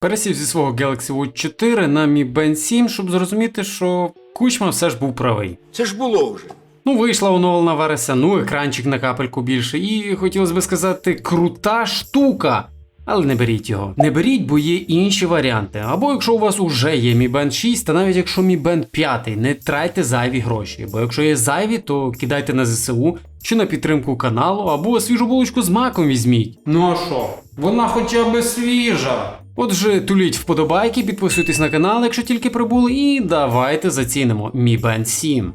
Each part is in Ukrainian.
Пересів зі свого Galaxy Watch 4 на Mi Band 7, щоб зрозуміти, що Кучма все ж був правий. Це ж було вже. Ну, вийшла оновлена версія, ну, екранчик на капельку більше, і хотілося би сказати, крута штука. Але не беріть його. Не беріть, бо є інші варіанти. Або якщо у вас уже є Mi Band 6, та навіть якщо Mi Band 5, не трайте зайві гроші. Бо якщо є зайві, то кидайте на ЗСУ чи на підтримку каналу, або свіжу булочку з маком візьміть. Ну а що? Вона хоча б свіжа. Отже, туліть вподобайки, підписуйтесь на канал, якщо тільки прибули, і давайте зацінимо Mi Band 7.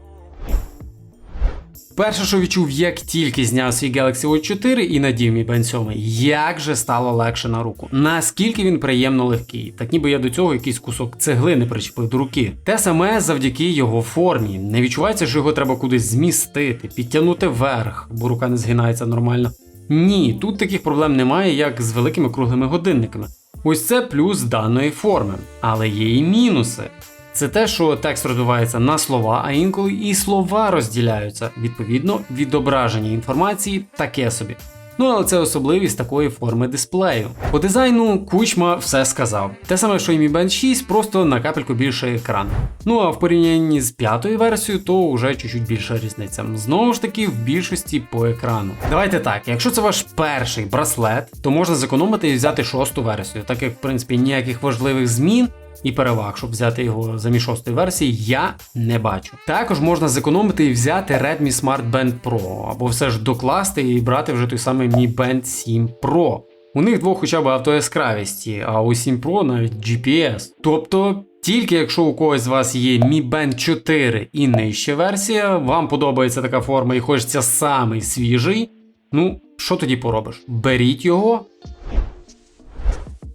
Перше, що відчув, як тільки зняв свій Galaxy Watch 4 і надів мій Band 7, як же стало легше на руку. Наскільки він приємно легкий, так ніби я до цього якийсь кусок цеглини причепив до руки. Те саме завдяки його формі. Не відчувається, що його треба кудись змістити, підтягнути вверх, бо рука не згинається нормально. Ні, тут таких проблем немає, як з великими круглими годинниками. Ось це плюс даної форми, але є і мінуси. Це те, що текст розвивається на слова, а інколи і слова розділяються. Відповідно, відображення інформації таке собі. Ну але це особливість такої форми дисплею. По дизайну кучма все сказав. Те саме, що і Mi Band 6, просто на капельку більший екран. Ну а в порівнянні з п'ятою версією, то вже чуть-чуть більша різниця. Знову ж таки, в більшості по екрану. Давайте так, якщо це ваш перший браслет, то можна зекономити і взяти шосту версію, так як в принципі ніяких важливих змін і переваг, щоб взяти його замість шостої версії, я не бачу. Також можна зекономити і взяти Redmi Smart Band Pro, або все ж докласти і брати вже той самий Mi Band 7 Pro. У них двох хоча б автояскравісті, а у 7 Pro навіть GPS. Тобто. Тільки якщо у когось з вас є Mi Band 4 і нижча версія, вам подобається така форма і хочеться самий свіжий, ну що тоді поробиш? Беріть його,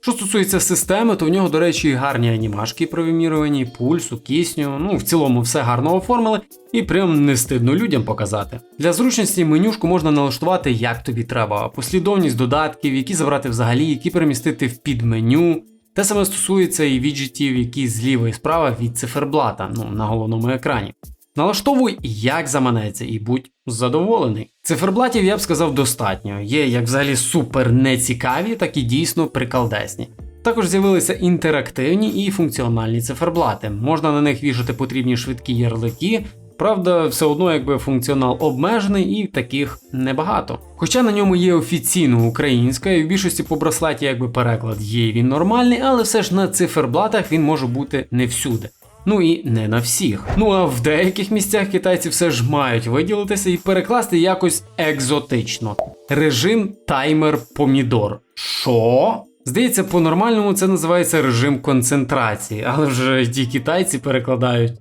що стосується системи, то в нього, до речі, гарні анімашки при вимірюванні, пульсу, кисню. Ну, в цілому все гарно оформили і прям не стидно людям показати. Для зручності менюшку можна налаштувати як тобі треба, послідовність додатків, які забрати взагалі, які перемістити в підменю. Те саме стосується і віджитів, які зліва і справа від циферблата, ну на головному екрані. Налаштовуй як заманеться і будь задоволений. Циферблатів я б сказав достатньо. Є як взагалі супер нецікаві, так і дійсно прикалдесні. Також з'явилися інтерактивні і функціональні циферблати. Можна на них вішати потрібні швидкі ярлики. Правда, все одно якби функціонал обмежений і таких небагато. Хоча на ньому є офіційно українська, і в більшості по браслеті якби переклад є він нормальний, але все ж на циферблатах він може бути не всюди. Ну і не на всіх. Ну а в деяких місцях китайці все ж мають виділитися і перекласти якось екзотично. Режим таймер помідор. Що? Здається, по-нормальному це називається режим концентрації, але вже ті китайці перекладають.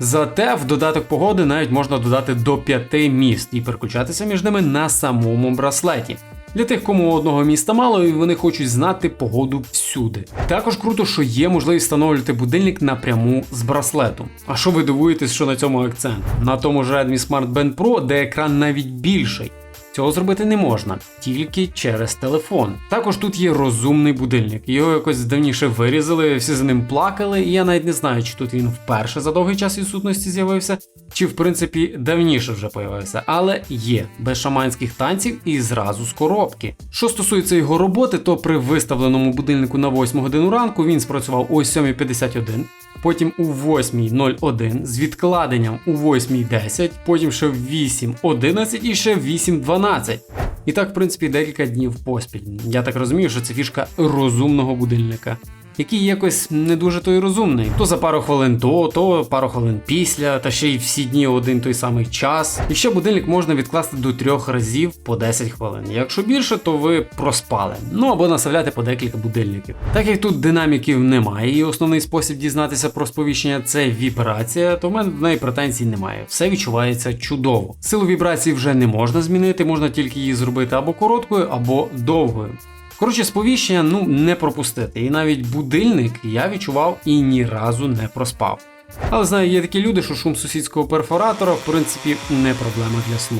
Зате в додаток погоди навіть можна додати до 5 міст і переключатися між ними на самому браслеті. Для тих, кому одного міста мало, і вони хочуть знати погоду всюди. Також круто, що є можливість встановлювати будильник напряму з браслету. А що ви дивуєтесь, що на цьому акцент? На тому ж Redmi Smart Band Pro, де екран навіть більший. Цього зробити не можна, тільки через телефон. Також тут є розумний будильник. Його якось давніше вирізали, всі за ним плакали, і я навіть не знаю, чи тут він вперше за довгий час відсутності з'явився, чи в принципі давніше вже появився. Але є без шаманських танців і зразу з коробки. Що стосується його роботи, то при виставленому будильнику на 8 годину ранку він спрацював о 7.51. Потім у 8.01 з відкладенням у 8.10, потім ще в 8.11 і ще в 8.12. І так, в принципі, декілька днів поспіль. Я так розумію, що це фішка розумного будильника, який якось не дуже той розумний. То за пару хвилин до, то пару хвилин після, та ще й всі дні один той самий час. І ще будильник можна відкласти до трьох разів по 10 хвилин. Якщо більше, то ви проспали. Ну або наставляти по декілька будильників. Так як тут динаміків немає, і основний спосіб дізнатися про сповіщення це вібрація, то в мене до неї претензій немає. Все відчувається чудово. Силу вібрації вже не можна змінити, можна тільки її зробити або короткою, або довгою. Коротше, сповіщення ну не пропустити. І навіть будильник я відчував і ні разу не проспав. Але знаю, є такі люди, що шум сусідського перфоратора, в принципі, не проблема для сну.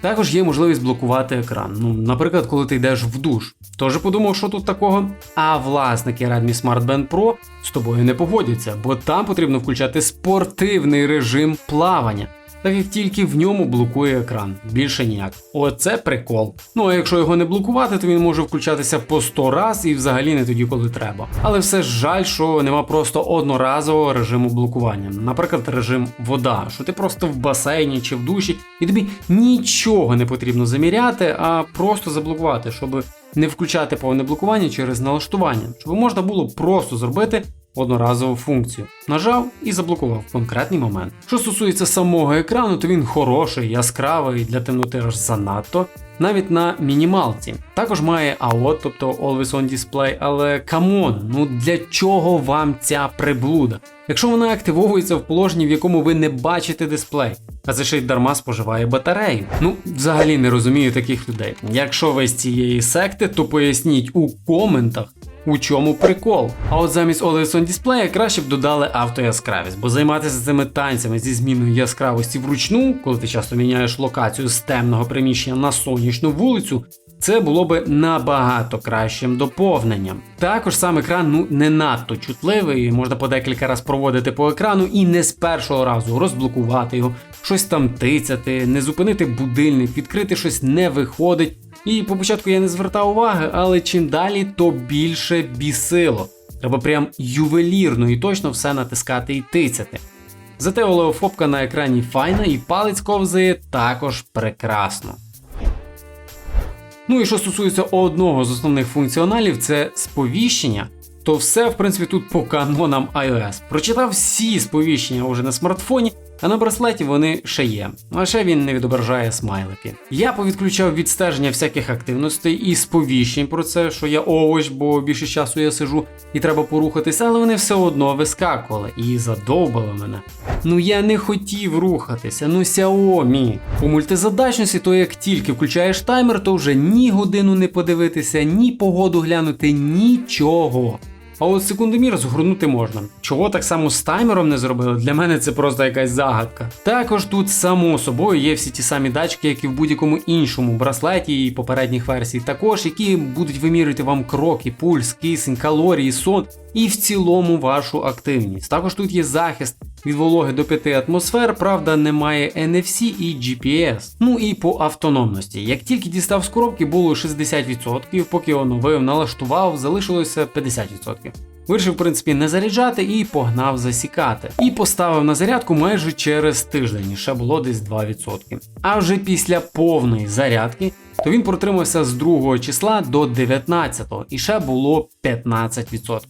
Також є можливість блокувати екран. Ну, наприклад, коли ти йдеш в душ. Тож подумав, що тут такого. А власники Redmi Smart Band Pro з тобою не погодяться, бо там потрібно включати спортивний режим плавання. Так як тільки в ньому блокує екран, більше ніяк. Оце прикол. Ну а якщо його не блокувати, то він може включатися по 100 раз і взагалі не тоді, коли треба. Але все ж жаль, що нема просто одноразового режиму блокування. Наприклад, режим вода, що ти просто в басейні чи в душі, і тобі нічого не потрібно заміряти, а просто заблокувати, щоб не включати повне блокування через налаштування, щоб можна було просто зробити одноразову функцію. Нажав і заблокував конкретний момент. Що стосується самого екрану, то він хороший, яскравий для темноти аж занадто. Навіть на мінімалці. Також має AOT, тобто Always On Display, але камон, ну для чого вам ця приблуда? Якщо вона активовується в положенні, в якому ви не бачите дисплей, а це ще й дарма споживає батарею. Ну, взагалі не розумію таких людей. Якщо ви з цієї секти, то поясніть у коментах, у чому прикол. А от замість Always Display краще б додали автояскравість, бо займатися цими танцями зі зміною яскравості вручну, коли ти часто міняєш локацію з темного приміщення на сонячну вулицю. Це було би набагато кращим доповненням. Також сам екран ну не надто чутливий, можна по декілька разів проводити по екрану і не з першого разу розблокувати його, щось там тицяти, не зупинити будильник, відкрити щось не виходить. І по початку я не звертав уваги, але чим далі, то більше бісило. Треба прям ювелірно і точно все натискати і тицяти. Зате олеофобка на екрані файна і палець ковзає також прекрасно. Ну і що стосується одного з основних функціоналів, це сповіщення, то все, в принципі, тут по канонам iOS. Прочитав всі сповіщення вже на смартфоні, а на браслеті вони ще є. А ще він не відображає смайлики. Я повідключав відстеження всяких активностей і сповіщень про це, що я овоч, бо більше часу я сижу і треба порухатися, але вони все одно вискакували і задовбали мене. Ну я не хотів рухатися, ну Xiaomi. У мультизадачності, то як тільки включаєш таймер, то вже ні годину не подивитися, ні погоду глянути, нічого. А от секундомір згорнути можна. Чого так само з таймером не зробили? Для мене це просто якась загадка. Також тут, само собою, є всі ті самі датчики, як і в будь-якому іншому браслеті і попередніх версій, також які будуть вимірювати вам кроки, пульс, кисень, калорії, сон і в цілому вашу активність. Також тут є захист від вологи до 5 атмосфер, правда, немає NFC і GPS. Ну і по автономності. Як тільки дістав з коробки, було 60%, поки оновив, налаштував, залишилося 50%. Вирішив, в принципі, не заряджати і погнав засікати. І поставив на зарядку майже через тиждень, ще було десь 2%. А вже після повної зарядки, то він протримався з 2 числа до 19 і ще було 15%.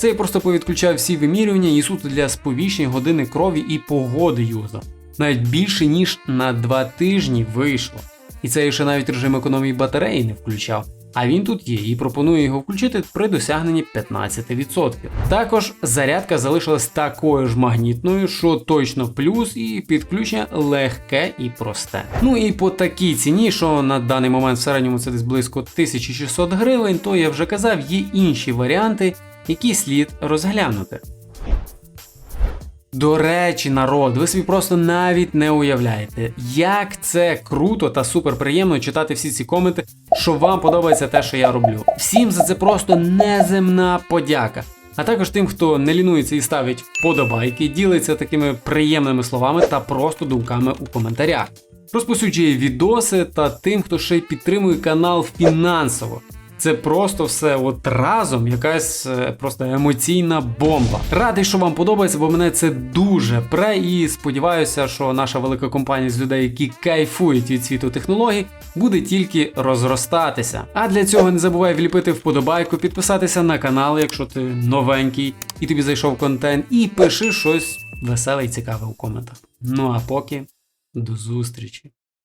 Це я просто повідключав всі вимірювання і суто для сповіщень години крові і погоди юзав. Навіть більше ніж на 2 тижні вийшло. І це я ще навіть режим економії батареї не включав. А він тут є і пропоную його включити при досягненні 15%. Також зарядка залишилась такою ж магнітною, що точно плюс, і підключення легке і просте. Ну і по такій ціні, що на даний момент в середньому це десь близько 1600 гривень, то я вже казав, є інші варіанти, які слід розглянути. До речі, народ, ви собі просто навіть не уявляєте, як це круто та супер приємно читати всі ці коменти, що вам подобається те, що я роблю. Всім за це просто неземна подяка. А також тим, хто не лінується і ставить вподобайки, ділиться такими приємними словами та просто думками у коментарях. Розпосюджує відоси та тим, хто ще й підтримує канал фінансово. Це просто все от разом якась е, просто емоційна бомба. Радий, що вам подобається, бо мене це дуже пре. І сподіваюся, що наша велика компанія з людей, які кайфують від світу технологій, буде тільки розростатися. А для цього не забувай вліпити вподобайку, підписатися на канал, якщо ти новенький і тобі зайшов контент, і пиши щось веселе і цікаве у коментах. Ну а поки до зустрічі.